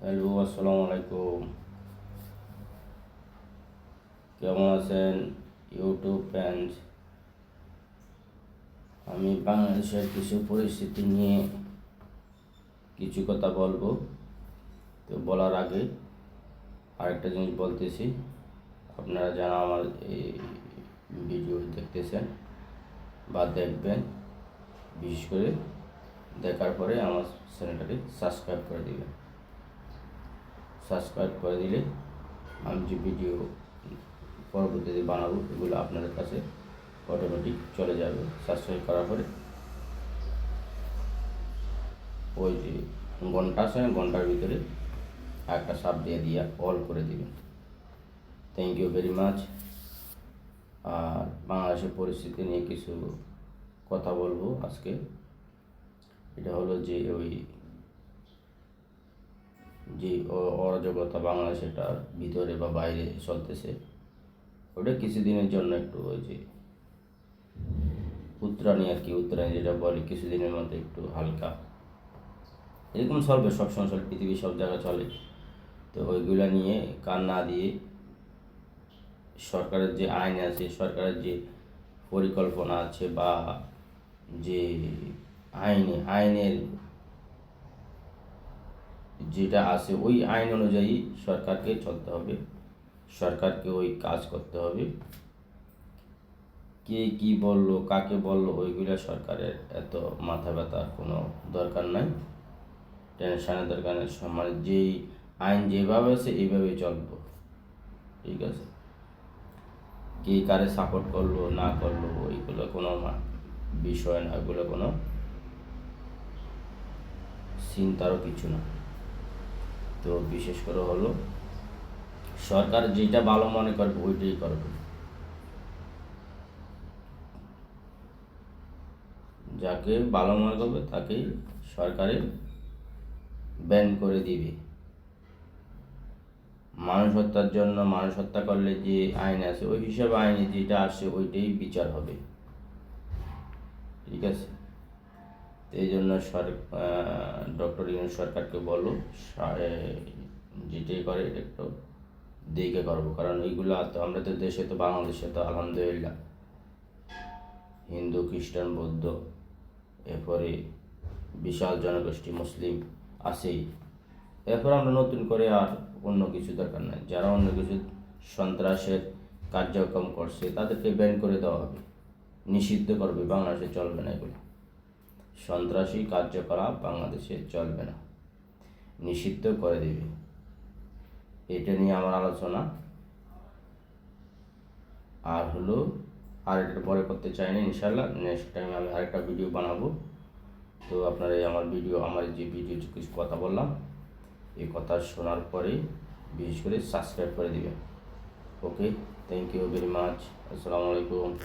Hello, আসসালামু আলাইকুম। কেমন আছেন ইউটিউব ফ্যান্স? আমি বাংলাদেশের কিছু পরিস্থিতি নিয়ে কিছু কথা বলব। তো বলার আগে আরেকটা জিনিস বলতেছি। আপনারা যারা আমার এই ভিডিও দেখতেছেন বা দেখবেন, বিশেষ করে দেখার পরে আমার চ্যানেলটাকে সাবস্ক্রাইব করে দিবেন। সাবস্ক্রাইব করে দিলে আমি যে ভিডিও পরবর্তীতে বানাবো, এগুলো আপনাদের কাছে অটোমেটিক চলে যাবে। সাবস্ক্রাইব করার পরে ওই যে ঘণ্টা আছে না ঘণ্টার ভিতরে একটা সাপ দিয়ে দিয়ে অল করে দিবেন। থ্যাংক ইউ ভেরি মাচ আর বাংলাদেশের পরিস্থিতি নিয়ে কিছু কথা বলব আজকে। এটা হলো যে ওই যে অরাজকতা বাংলাদেশেটার ভিতরে বা বাইরে চলতেছে, ওটা কিছুদিনের জন্য একটু ওই যে উত্তরাণী আর কি উত্তরাণী যেটা বলে কিছুদিনের মধ্যে একটু হালকা। এরকম চলবে সবসময় চলে পৃথিবী সব জায়গায় চলে। তো ওইগুলা নিয়ে কান না দিয়ে সরকারের যে আইন আছে, সরকারের যে পরিকল্পনা আছে বা যে আইনে, আইনের যেটা আছে ওই আইন অনুযায়ী সরকারকে চলতে হবে। সরকারকে ওই কাজ করতে হবে। কে কি বলল, কাকে বলল, ওইগুলো সরকারের এত মাথা ব্যথার কোনো দরকার নাই। টেনশনের দরকার নেই। মানে যেই আইন যেভাবে আছে, এইভাবেই চলবো। ঠিক আছে? কে কারে সাপোর্ট করল, না করল ওইগুলো কোনো বিষয় না। ওইগুলো কোনো চিন্তারও কিছু না। তো বিশেষ করে হলো, সরকার যেটা ভালো মনে করবে, ওইটাই করবে। যাকে ভালো মনে করবে, তাকেই সরকারে ব্যান করে দিবে। মানুষ হত্যার জন্য, মানুষ হত্যা করলে যে আইন আছে, ওই হিসাবে আইনে যেটা আসে ওইটাই বিচার হবে। ঠিক আছে? এই জন্য সর ডক্টর ইউনুস সরকারকে বলো যেটাই করে, এটা একটু দেখে করব। কারণ ওইগুলো তো আমরা তো দেশে তো বাংলাদেশে তো আলহামদুলিল্লাহ। হিন্দু, খ্রিস্টান, বৌদ্ধ, এরপরে বিশাল জনগোষ্ঠী মুসলিম আছেই। এরপর আমরা নতুন করে আর অন্য কিছু দরকার নাই। যারা অন্য কিছু সন্ত্রাসের কার্যক্রম করছে, তাদেরকে ব্যান করে দেওয়া হবে। নিষিদ্ধ করবে, বাংলাদেশে চলবে না এগুলো। সন্ত্রাসী কার্যকলাপ বাংলাদেশে চলবে না। নিষিদ্ধ করে দেবে। এটা নিয়ে আমার আলোচনা। আর হলো, আর এটা পরে করতে চাই না ইনশাল্লাহ নেক্সট টাইম আমি আরেকটা ভিডিও বানাবো। তো আপনারা এই আমার ভিডিও আমার যে ভিডিও কিছু কথা বললাম, এই কথা শোনার পরে বিশেষ করে সাবস্ক্রাইব করে দিবেন। Okay thank you very much আসসালামু আলাইকুম